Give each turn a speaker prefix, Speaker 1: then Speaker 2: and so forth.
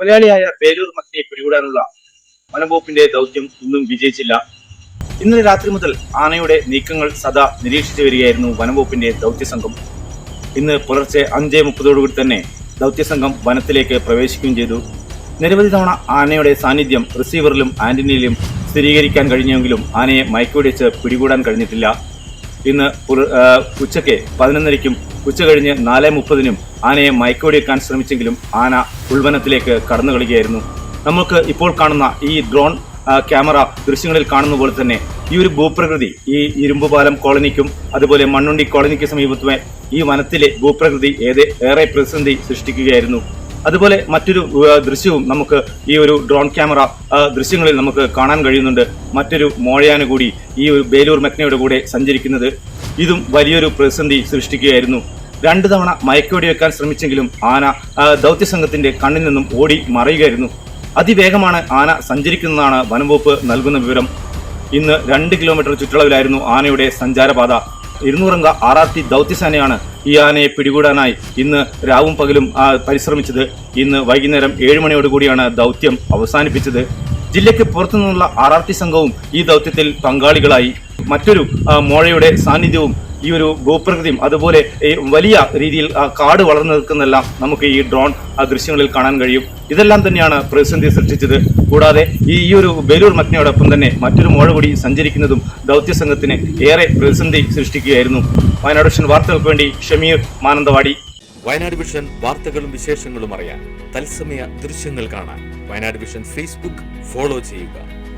Speaker 1: കൊലയാളിയായ പേരൂർ മക്കളെ പിടികൂടാനുള്ള വനംവകുപ്പിന്റെ ദൗത്യം ഇന്നും വിജയിച്ചില്ല. ഇന്നലെ രാത്രി മുതൽ ആനയുടെ നീക്കങ്ങൾ സദാ നിരീക്ഷിച്ചു വരികയായിരുന്നു വനംവകുപ്പിന്റെ ദൗത്യസംഘം. ഇന്ന് പുലർച്ചെ അഞ്ചേ മുപ്പതോടുകൂടി തന്നെ ദൗത്യസംഘം വനത്തിലേക്ക് പ്രവേശിക്കുകയും ചെയ്തു. നിരവധി തവണ ആനയുടെ സാന്നിധ്യം റിസീവറിലും ആന്റണിയിലും സ്ഥിരീകരിക്കാൻ കഴിഞ്ഞെങ്കിലും ആനയെ മയക്കുവെടിച്ച് പിടികൂടാൻ കഴിഞ്ഞിട്ടില്ല. ഇന്ന് ഉച്ചയ്ക്ക് പതിനൊന്നരയ്ക്കും ഉച്ച കഴിഞ്ഞ് നാല് മുപ്പതിനും ആനയെ മയക്കോടിയെക്കാൻ ശ്രമിച്ചെങ്കിലും ആന ഉൾവനത്തിലേക്ക് കടന്നു കളിക്കുകയായിരുന്നു. നമുക്ക് ഇപ്പോൾ കാണുന്ന ഈ ഡ്രോൺ ക്യാമറ ദൃശ്യങ്ങളിൽ കാണുന്ന പോലെ തന്നെ ഈ ഒരു ഭൂപ്രകൃതി ഈ ഇരുമ്പുപാലം കോളനിക്കും അതുപോലെ മണ്ണുണ്ടി കോളനിക്ക് സമീപത്തുമേ ഈ വനത്തിലെ ഭൂപ്രകൃതി ഏതെ ഏറെ പ്രതിസന്ധി സൃഷ്ടിക്കുകയായിരുന്നു. അതുപോലെ മറ്റൊരു ദൃശ്യവും നമുക്ക് ഈ ഒരു ഡ്രോൺ ക്യാമറ ദൃശ്യങ്ങളിൽ നമുക്ക് കാണാൻ കഴിയുന്നുണ്ട്. മറ്റൊരു മോഴയാന കൂടി ഈ ഒരു ബേലൂർ മെക്നയുടെ കൂടെ സഞ്ചരിക്കുന്നത് ഇതും വലിയൊരു പ്രതിസന്ധി സൃഷ്ടിക്കുകയായിരുന്നു. രണ്ടു തവണ മയക്കോടി വെക്കാൻ ശ്രമിച്ചെങ്കിലും ആന ദൗത്യ സംഘത്തിന്റെ കണ്ണിൽ നിന്നും ഓടി മറയുകയായിരുന്നു. അതിവേഗമാണ് ആന സഞ്ചരിക്കുന്നതാണ് വനംവകുപ്പ് നൽകുന്ന വിവരം. ഇന്ന് രണ്ട് കിലോമീറ്റർ ചുറ്റളവിലായിരുന്നു ആനയുടെ സഞ്ചാരപാത. ഇരുന്നൂറംഗ ടി ദൗത്യസേനയാണ് ഈ ആനയെ പിടികൂടാനായി ഇന്ന് രാവും പകലും പരിശ്രമിച്ചത്. ഇന്ന് വൈകുന്നേരം ഏഴ് മണിയോടുകൂടിയാണ് ദൗത്യം അവസാനിപ്പിച്ചത്. ജില്ലയ്ക്ക് പുറത്തുനിന്നുള്ള ആർ സംഘവും ഈ ദൗത്യത്തിൽ പങ്കാളികളായി. മറ്റൊരു മോഴയുടെ സാന്നിധ്യവും ഈ ഒരു ഭൂപ്രകൃതിയും അതുപോലെ വലിയ രീതിയിൽ കാട് വളർന്നു നിൽക്കുന്നതെല്ലാം നമുക്ക് ഈ ഡ്രോൺ ദൃശ്യങ്ങളിൽ കാണാൻ കഴിയും. ഇതെല്ലാം തന്നെയാണ് പ്രതിസന്ധി സൃഷ്ടിച്ചത്. കൂടാതെ ഈ ഒരു ബേലൂർ മഗ്നയോടൊപ്പം തന്നെ മറ്റൊരു മോഴ കൂടി സഞ്ചരിക്കുന്നതും ദൗത്യ സംഘത്തിന് ഏറെ പ്രതിസന്ധി സൃഷ്ടിക്കുകയായിരുന്നു. വയനാട് വിഷൻ വാർത്തകൾക്ക് വേണ്ടി ഷമീർ മാനന്തവാടി.
Speaker 2: വയനാട് വിഷൻ വാർത്തകളും വിശേഷങ്ങളും അറിയാൻ തത്സമയ ദൃശ്യങ്ങൾ കാണാൻ വയനാട് വിഷൻ ഫേസ്ബുക്ക് ഫോളോ ചെയ്യുക.